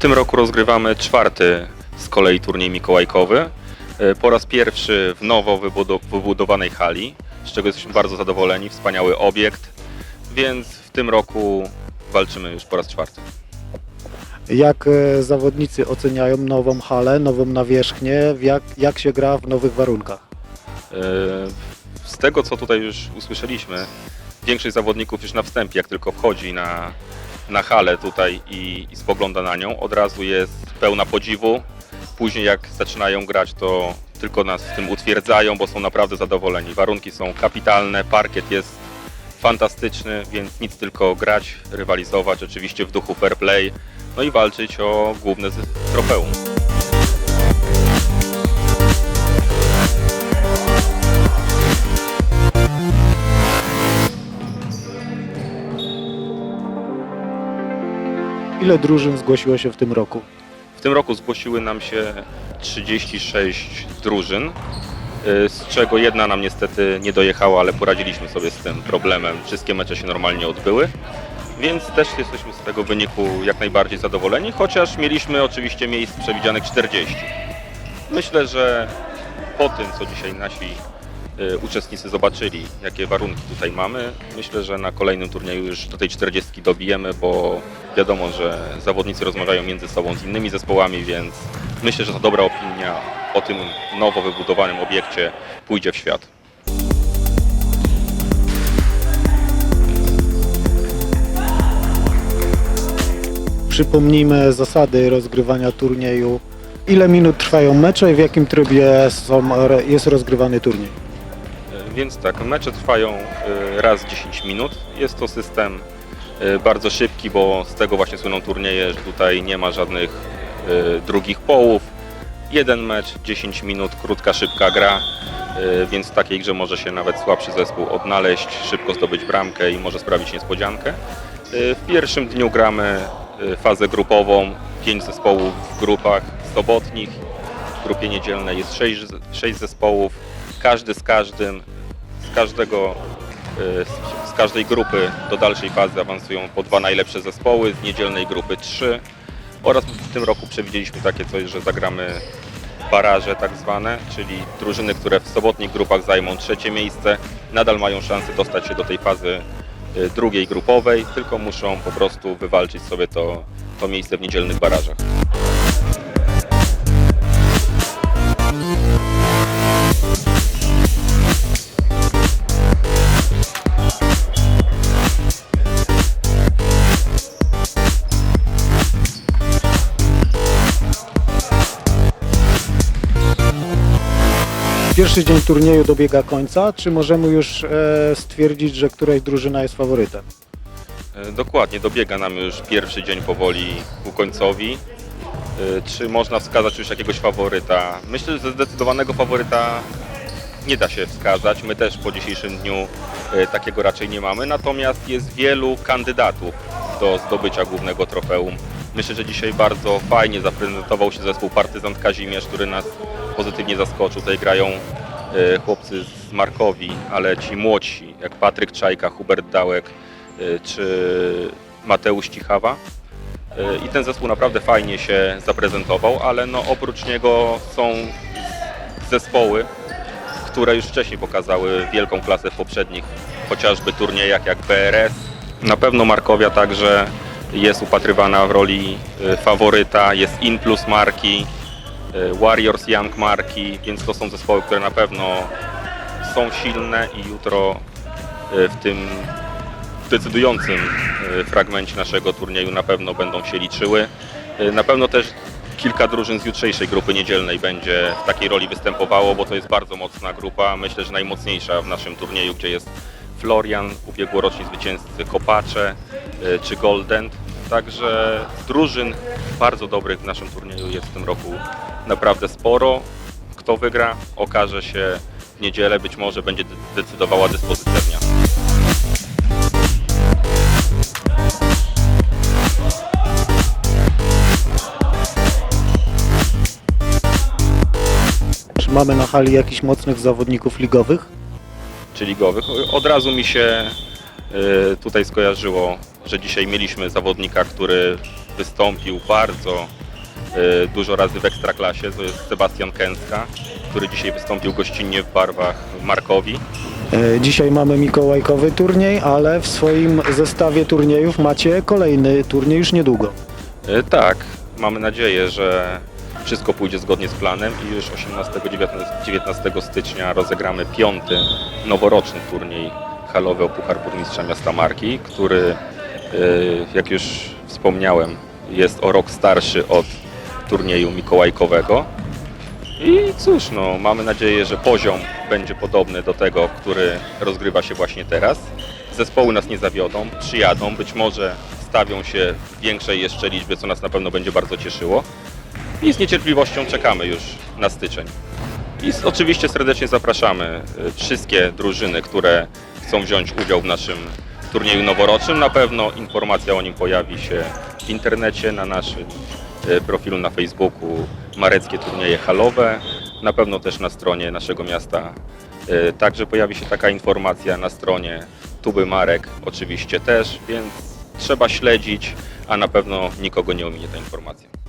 tym roku rozgrywamy czwarty z kolei turniej mikołajkowy. E, Po raz pierwszy w nowo wybudo- wybudowanej hali, z czego jesteśmy bardzo zadowoleni. Wspaniały obiekt, więc w tym roku walczymy już po raz czwarty. Jak e, zawodnicy oceniają nową halę, nową nawierzchnię, w jak, jak się gra w nowych warunkach? E, Z tego co tutaj już usłyszeliśmy, większość zawodników już na wstępie, jak tylko wchodzi na, na halę tutaj i, i spogląda na nią, od razu jest pełna podziwu. Później jak zaczynają grać, to tylko nas w tym utwierdzają, bo są naprawdę zadowoleni. Warunki są kapitalne, parkiet jest fantastyczny, więc nic tylko grać, rywalizować, oczywiście w duchu fair play, no i walczyć o główne trofeum. Ile drużyn zgłosiło się w tym roku? W tym roku zgłosiły nam się 36 drużyn, y, z czego jedna nam niestety nie dojechała, ale poradziliśmy sobie z tym problemem. Wszystkie mecze się normalnie odbyły, więc też jesteśmy z tego wyniku jak najbardziej zadowoleni, chociaż mieliśmy oczywiście miejsc przewidzianych 40. Myślę, że po tym, co dzisiaj nasi uczestnicy zobaczyli, jakie warunki tutaj mamy, myślę, że na kolejnym turnieju już do tej 40 dobijemy, bo wiadomo, że zawodnicy rozmawiają między sobą z innymi zespołami, więc myślę, że ta dobra opinia o tym nowo wybudowanym obiekcie pójdzie w świat. Przypomnijmy zasady rozgrywania turnieju. Ile minut trwają mecze i w jakim trybie są, jest rozgrywany turniej? Więc tak, mecze trwają y, raz 10 minut. Jest to system y, bardzo szybki, bo z tego właśnie słyną turnieje, że tutaj nie ma żadnych y, drugich połów. Jeden mecz, 10 minut, krótka, szybka gra, więc w takiej grze może się nawet słabszy zespół odnaleźć, szybko zdobyć bramkę i może sprawić niespodziankę. W pierwszym dniu gramy fazę grupową, 5 zespołów w grupach sobotnich. W grupie niedzielnej jest 6, 6 zespołów, każdy z każdym, z każdego y, z- każdej grupy do dalszej fazy awansują po dwa najlepsze zespoły, z niedzielnej grupy trzy oraz w tym roku przewidzieliśmy takie coś, że zagramy baraże tak zwane, czyli drużyny, które w sobotnich grupach zajmą trzecie miejsce, nadal mają szansę dostać się do tej fazy y, drugiej grupowej, tylko muszą po prostu wywalczyć sobie to, to miejsce w niedzielnych barażach. Pierwszy dzień turnieju dobiega końca. Czy możemy już e, stwierdzić, że któraś drużyna jest faworytem? E, Dokładnie, dobiega nam już pierwszy dzień powoli ku końcowi. E, Czy można wskazać już jakiegoś faworyta? Myślę, że zdecydowanego faworyta nie da się wskazać. My też po dzisiejszym dniu takiego raczej nie mamy, natomiast jest wielu kandydatów do zdobycia głównego trofeum. Myślę, że dzisiaj bardzo fajnie zaprezentował się zespół Partyzant Kazimierz, który nas pozytywnie zaskoczył. Tutaj grają e, chłopcy z Markowi, ale ci młodsi, jak Patryk Czajka, Hubert Dałek, y, czy Mateusz Cichawa. Y, I ten zespół naprawdę fajnie się zaprezentował, ale no oprócz niego są zespoły, które już wcześniej pokazały wielką klasę w poprzednich chociażby turniejach jak BRS. Na pewno Markowia także jest upatrywana w roli faworyta, jest In Plus marki, Warriors Young marki, więc to są zespoły, które na pewno są silne i jutro y, w tym decydującym y, fragmencie naszego turnieju na pewno będą się liczyły. Na pewno też kilka drużyn z jutrzejszej grupy niedzielnej będzie w takiej roli występowało, bo to jest bardzo mocna grupa, myślę, że najmocniejsza w naszym turnieju, gdzie jest Florian, ubiegłoroczni zwycięzcy Kopacze czy Golden. Także drużyn bardzo dobrych w naszym turnieju jest w tym roku naprawdę sporo. Kto wygra, okaże się w niedzielę, być może będzie de- decydowała dyspozycja dnia. Czy mamy na hali jakichś mocnych zawodników ligowych? czy ligowych. Od razu mi się y, tutaj skojarzyło że dzisiaj mieliśmy zawodnika, który wystąpił bardzo dużo razy w Ekstraklasie, to jest Sebastian Kęska, który dzisiaj wystąpił gościnnie w barwach Markowi. E, Dzisiaj mamy mikołajkowy turniej, ale w swoim zestawie turniejów macie kolejny turniej już niedługo. Y, Tak, mamy nadzieję, że wszystko pójdzie zgodnie z planem i już 18-19 stycznia rozegramy piąty noworoczny turniej halowy o Puchar Burmistrza Miasta Marki, który, y, jak już wspomniałem, jest o rok starszy od turnieju mikołajkowego. I cóż, no, mamy nadzieję, że poziom będzie podobny do tego, który rozgrywa się właśnie teraz. Zespoły nas nie zawiodą, przyjadą, być może stawią się w większej jeszcze liczbie, co nas na pewno będzie bardzo cieszyło. I z niecierpliwością czekamy już na styczeń. I oczywiście serdecznie zapraszamy y, wszystkie drużyny, które chcą wziąć udział w naszym turnieju noworocznym. Na pewno informacja o nim pojawi się w internecie, na naszym profilu na Facebooku Mareckie Turnieje Halowe. Na pewno też na stronie naszego miasta y, także pojawi się taka informacja, na stronie Tuby Marek oczywiście też, więc trzeba śledzić, a na pewno nikogo nie ominie ta informacja.